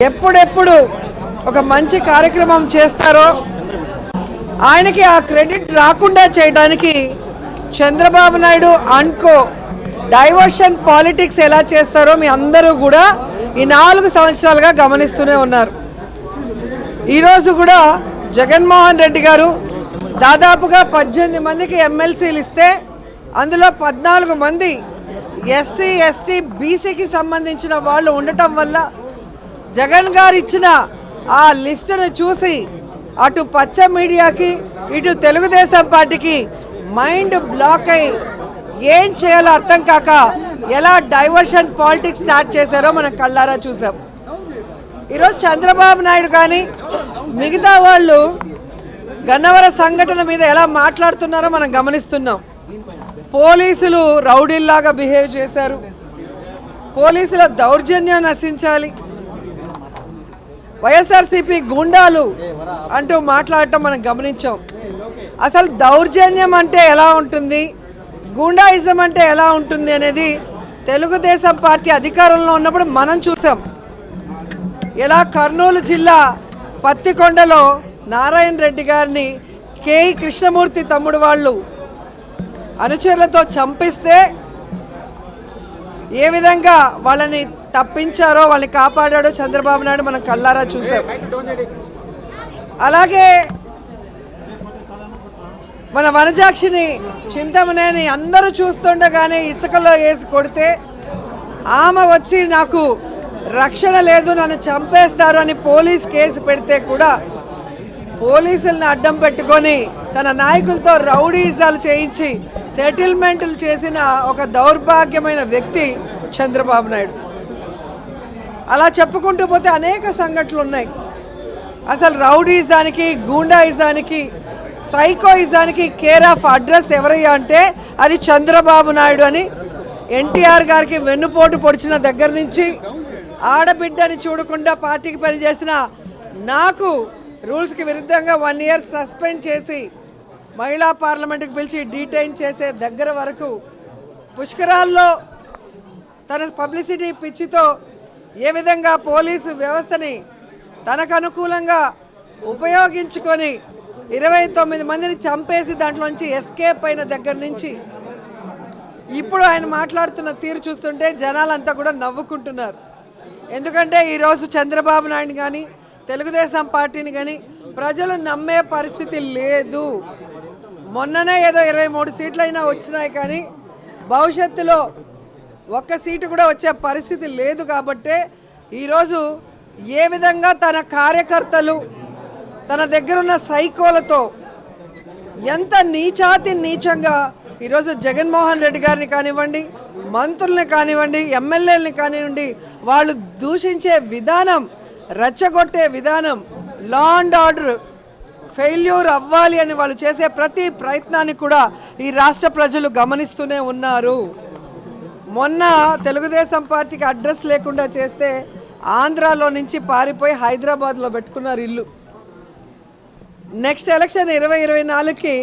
ఎప్పుడెప్పుడు ఒక మంచి కార్యక్రమం చేస్తారో ఆయనకి ఆ క్రెడిట్ రాకుండా చేయడానికి చంద్రబాబు నాయుడు అనుకో డైవర్షన్ పాలిటిక్స్ ఎలా చేస్తారో మీ అందరూ కూడా ఈ నాలుగు సంవత్సరాలుగా గమనిస్తూనే ఉన్నారు. ఈరోజు కూడా జగన్మోహన్ రెడ్డి గారు దాదాపుగా పద్దెనిమిది మందికి ఎమ్మెల్సీలు ఇస్తే అందులో పద్నాలుగు మంది ఎస్సీ ఎస్టీ బీసీకి సంబంధించిన వాళ్ళు ఉండటం వల్ల జగన్ గారు ఇచ్చిన ఆ లిస్టును చూసి అటు పచ్చ మీడియాకి ఇటు తెలుగుదేశం పార్టీకి మైండ్ బ్లాక్ అయి ఏం చేయాలో అర్థం కాక ఎలా డైవర్షన్ పాలిటిక్స్ స్టార్ట్ చేశారో మనం కళ్ళారా చూసాం. ఈరోజు చంద్రబాబు నాయుడు కానీ మిగతా వాళ్ళు గన్నవర సంఘటన మీద ఎలా మాట్లాడుతున్నారో మనం గమనిస్తున్నాం. పోలీసులు రౌడీల్లాగా బిహేవ్ చేశారు. పోలీసుల దౌర్జన్యం నశించాలి. వైఎస్ఆర్సీపీ గుండాలు అంటూ మాట్లాడటం మనం గమనించాం. అసలు దౌర్జన్యం అంటే ఎలా ఉంటుంది? గుండాయిజం అంటే ఎలా ఉంటుంది అనేది తెలుగుదేశం పార్టీ అధికారంలో ఉన్నప్పుడు మనం చూసాం. ఎలా కర్నూలు జిల్లా పత్తికొండలో నారాయణ రెడ్డి గారిని కేఈ కృష్ణమూర్తి తమ్ముడు వాళ్ళు అనుచరులతో చంపిస్తే ఏ విధంగా వాళ్ళని తప్పించారో వాళ్ళని కాపాడాడో చంద్రబాబు నాయుడు మనం కళ్ళారా చూసాం. అలాగే మన వనజాక్షిని చింతమనేని అందరూ చూస్తుండగానే ఇసుకలో వేసి కొడితే ఆమె వచ్చి నాకు రక్షణ లేదు నన్ను చంపేస్తారు అని పోలీస్ కేసు పెడితే కూడా పోలీసుల్ని అడ్డం పెట్టుకొని తన నాయకులతో రౌడీజాలు చేయించి సెటిల్మెంట్లు చేసిన ఒక దౌర్భాగ్యమైన వ్యక్తి చంద్రబాబు నాయుడు. అలా చెప్పుకుంటూ పోతే అనేక సంఘటనలు ఉన్నాయి. అసలు రౌడీజానికి గూండాయిజానికి సైకోయిజానికి కేర్ ఆఫ్ అడ్రస్ ఎవరయ్యా అంటే అది చంద్రబాబు నాయుడు అని ఎన్టీఆర్ గారికి వెన్నుపోటు పొడిచిన దగ్గర నుంచి ఆడబిడ్డని చూడకుండా పార్టీకి పనిచేసిన నాకు రూల్స్కి విరుద్ధంగా వన్ ఇయర్ సస్పెండ్ చేసి మహిళా పార్లమెంట్కి పిలిచి డీటైన్ చేసే దగ్గర వరకు పుష్కరాల్లో తన పబ్లిసిటీ పిచ్చితో ఏ విధంగా పోలీసు వ్యవస్థని తనకు అనుకూలంగా ఉపయోగించుకొని ఇరవై తొమ్మిది మందిని చంపేసి దాంట్లోంచి ఎస్కేప్ అయిన దగ్గర నుంచి ఇప్పుడు ఆయన మాట్లాడుతున్న తీరు చూస్తుంటే జనాలంతా కూడా నవ్వుకుంటున్నారు. ఎందుకంటే ఈరోజు చంద్రబాబు నాయుడు కానీ తెలుగుదేశం పార్టీని కానీ ప్రజలు నమ్మే పరిస్థితి లేదు. మొన్ననే ఏదో ఇరవై మూడు సీట్లైనా వచ్చినాయి కానీ భవిష్యత్తులో ఒక్క సీటు కూడా వచ్చే పరిస్థితి లేదు కాబట్టే ఈరోజు ఏ విధంగా తన కార్యకర్తలు తన దగ్గరున్న సైకోలతో ఎంత నీచాతి నీచంగా ఈరోజు జగన్మోహన్ రెడ్డి గారిని కానివ్వండి మంత్రుల్ని కానివ్వండి ఎమ్మెల్యేలని కానివ్వండి వాళ్ళు దూషించే విధానం రెచ్చగొట్టే విధానం లా అండ్ ఆర్డర్ ఫెయిల్యూర్ అవ్వాలి అని వాళ్ళు చేసే ప్రతి ప్రయత్నాన్ని కూడా ఈ రాష్ట్ర ప్రజలు గమనిస్తూనే ఉన్నారు. మొన్న తెలుగుదేశం పార్టీకి అడ్రస్ లేకుండా చేస్తే ఆంధ్రాలో నుంచి పారిపోయి హైదరాబాద్లో పెట్టుకున్నారు ఇల్లు. నెక్స్ట్ ఎలక్షన్ ఇరవై ఇరవై నాలుగుకి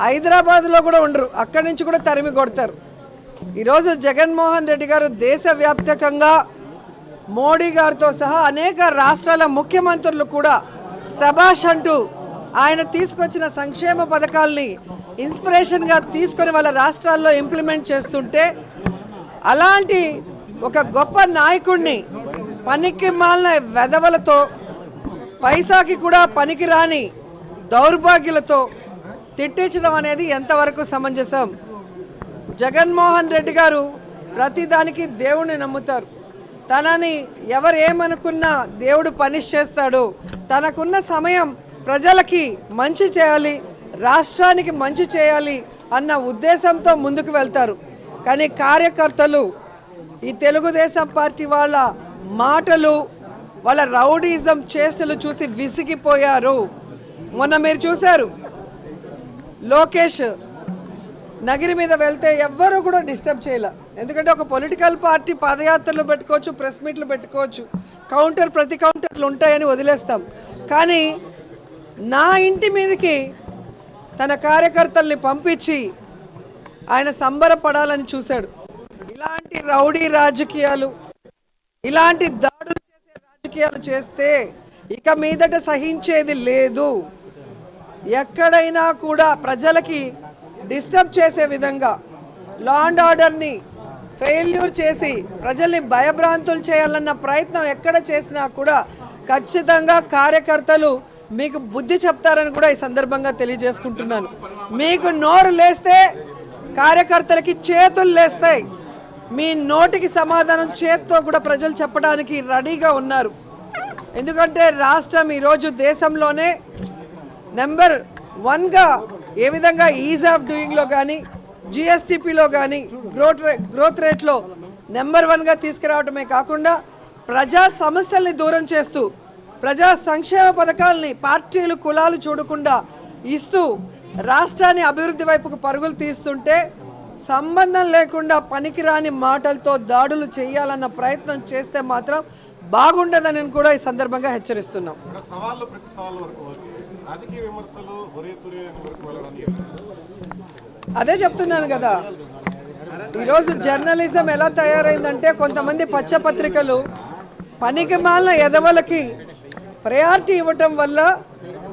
హైదరాబాద్లో కూడా ఉండరు. అక్కడి నుంచి కూడా తరిమి కొడతారు. ఈరోజు జగన్మోహన్ రెడ్డి గారు దేశవ్యాప్తకంగా మోడీ గారితో సహా అనేక రాష్ట్రాల ముఖ్యమంత్రులు కూడా సభాష్ అంటూ ఆయన తీసుకొచ్చిన సంక్షేమ పథకాల్ని ఇన్స్పిరేషన్గా తీసుకొని వాళ్ళ రాష్ట్రాల్లో ఇంప్లిమెంట్ చేస్తుంటే అలాంటి ఒక గొప్ప నాయకుడిని పనికి మాలిన వెధవలతో పైసాకి కూడా పనికిరాని దౌర్భాగ్యులతో తిట్టించడం అనేది ఎంతవరకు సమంజసం? జగన్మోహన్ రెడ్డి గారు ప్రతిదానికి దేవుణ్ణి నమ్ముతారు. తనని ఎవరు ఏమనుకున్నా దేవుడు పనిష్ చేస్తాడు. తనకున్న సమయం ప్రజలకి మంచి చేయాలి రాష్ట్రానికి మంచి చేయాలి అన్న ఉద్దేశంతో ముందుకు వెళ్తారు. కానీ కార్యకర్తలు ఈ తెలుగుదేశం పార్టీ వాళ్ళ మాటలు వాళ్ళ రౌడీజం చేష్టలు చూసి విసిగిపోయారు. మొన్న మీరు చూశారు లోకేష్ నగిరి మీద వెళ్తే ఎవ్వరూ కూడా డిస్టర్బ్ చేయలే. ఎందుకంటే ఒక పొలిటికల్ పార్టీ పాదయాత్రలు పెట్టుకోవచ్చు ప్రెస్ మీట్లు పెట్టుకోవచ్చు కౌంటర్ ప్రతి కౌంటర్లు ఉంటాయని వదిలేస్తాం. కానీ నా ఇంటి మీదకి తన కార్యకర్తల్ని పంపించి ఆయన సంబరపడాలని చూశాడు. ఇలాంటి రౌడీ రాజకీయాలు ఇలాంటి దాడులు చేసే రాజకీయాలు చేస్తే ఇక మీదట సహించేది లేదు. ఎక్కడైనా కూడా ప్రజలకి డిస్టర్బ్ చేసే విధంగా లా అండ్ ఆర్డర్ని ఫెయిల్యూర్ చేసి ప్రజల్ని భయభ్రాంతులు చేయాలన్న ప్రయత్నం ఎక్కడ చేసినా కూడా ఖచ్చితంగా కార్యకర్తలు మీకు బుద్ధి చెప్తారని కూడా ఈ సందర్భంగా తెలియజేసుకుంటున్నాను. మీకు నోరు లేస్తే కార్యకర్తలకి చేతులు లేస్తాయి. మీ నోటికి సమాధానం చేత్తో కూడా ప్రజలు చెప్పడానికి రెడీగా ఉన్నారు. ఎందుకంటే రాష్ట్రం ఈరోజు దేశంలోనే నెంబర్ వన్గా ఏ విధంగా ఈజ్ ఆఫ్ డూయింగ్లో కానీ జిఎస్టిపిలో కానీ గ్రోత్ గ్రోత్ రేట్లో నెంబర్ వన్గా తీసుకురావడమే కాకుండా ప్రజా సమస్యల్ని దూరం చేస్తూ ప్రజా సంక్షేమ పథకాలని పార్టీలు కులాలు చూడకుండా ఇస్తూ రాష్ట్రాన్ని అభివృద్ధి వైపుకు పరుగులు తీస్తుంటే సంబంధం లేకుండా పనికిరాని మాటలతో దాడులు చేయాలన్న ప్రయత్నం చేస్తే మాత్రం బాగుండదని కూడా ఈ సందర్భంగా హెచ్చరిస్తున్నాం. అదే చెప్తున్నాను కదా ఈరోజు జర్నలిజం ఎలా తయారైందంటే కొంతమంది పచ్చపత్రికలు పనికి మాలిన ఎదవలకి ప్రయారిటీ ఇవ్వటం వల్ల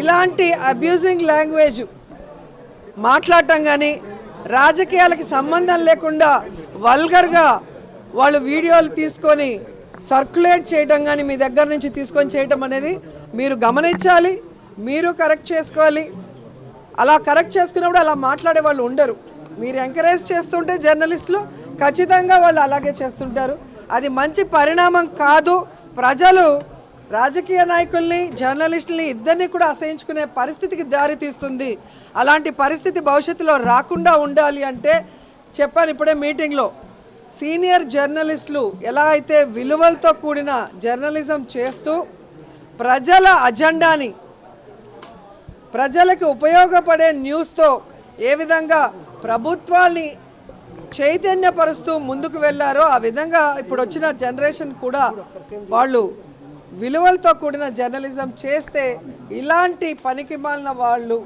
ఇలాంటి అబ్యూజింగ్ లాంగ్వేజ్ మాట్లాడటం కానీ రాజకీయాలకి సంబంధం లేకుండా వల్గర్గా వాళ్ళు వీడియోలు తీసుకొని సర్క్యులేట్ చేయడం కానీ మీ దగ్గర నుంచి తీసుకొని చేయటం అనేది మీరు గమనించాలి మీరు కరెక్ట్ చేసుకోవాలి. అలా కరెక్ట్ చేసుకున్నప్పుడు అలా మాట్లాడే వాళ్ళు ఉండరు. మీరు ఎంకరేజ్ చేస్తుంటే జర్నలిస్టులు ఖచ్చితంగా వాళ్ళు అలాగే చేస్తుంటారు. అది మంచి పరిణామం కాదు. ప్రజలు రాజకీయ నాయకుల్ని జర్నలిస్టుల్ని ఇద్దరిని కూడా అసహించుకునే పరిస్థితికి దారి తీస్తుంది అలాంటి పరిస్థితి భవిష్యత్తులో రాకుండా ఉండాలి అంటే చెప్పాను ఇప్పుడే మీటింగ్లో. సీనియర్ జర్నలిస్టులు ఎలా అయితే విలువలతో కూడిన జర్నలిజం చేస్తూ ప్రజల అజెండాని ప్రజలకు ఉపయోగపడే న్యూస్తో ఏ విధంగా ప్రభుత్వాన్ని చైతన్యపరుస్తూ ముందుకు వెళ్ళారో ఆ విధంగా ఇప్పుడు వచ్చిన జనరేషన్ కూడా వాళ్ళు విలువలతో కూడిన జర్నలిజం చేస్తే ఇలాంటి పనికి మాలిన వాళ్ళు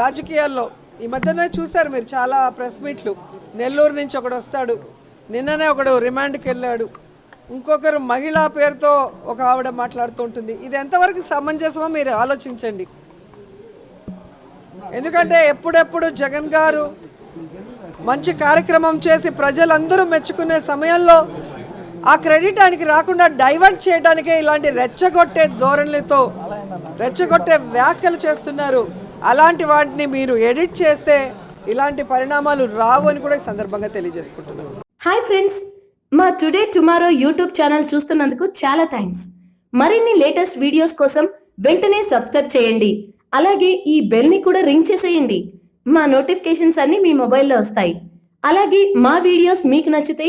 రాజకీయాల్లో ఈ మధ్యనే చూశారు మీరు చాలా ప్రెస్ మీట్లు. నెల్లూరు నుంచి ఒకడు వస్తాడు నిన్ననే ఒకడు రిమాండ్కి వెళ్ళాడు. ఇంకొకరు మహిళా పేరుతో ఒక ఆవిడ మాట్లాడుతూ ఉంటుంది ఇది ఎంతవరకు సమంజసమో మీరు ఆలోచించండి. ఎందుకంటే ఎప్పుడెప్పుడు జగన్ గారు మంచి కార్యక్రమం చేసి ప్రజలందరూ మెచ్చుకునే సమయంలో ఆ క్రెడిట్ ఆయనకి రాకుండా డైవర్ట్ చేయడానికే ఇలాంటి రెచ్చగొట్టే ధోరణులతో రెచ్చగొట్టే వ్యాఖ్యలు చేస్తున్నారు. అలాంటి వాటిని మీరు ఎడిట్ చేస్తే ఇలాంటి పరిణామాలు రావు అని కూడా ఈ సందర్భంగా తెలియజేసుకుంటున్నాను. హాయ్ ఫ్రెండ్స్ మా టుడే టుమారో యూట్యూబ్ ఛానల్ చూస్తున్నందుకు చాలా థ్యాంక్స్. మరిన్ని లేటెస్ట్ వీడియోస్ కోసం వెంటనే సబ్స్క్రైబ్ చేయండి. అలాగే ఈ బెల్ని కూడా రింగ్ చేసేయండి. మా నోటిఫికేషన్స్ అన్ని మీ మొబైల్లో వస్తాయి. అలాగే మా వీడియోస్ మీకు నచ్చితే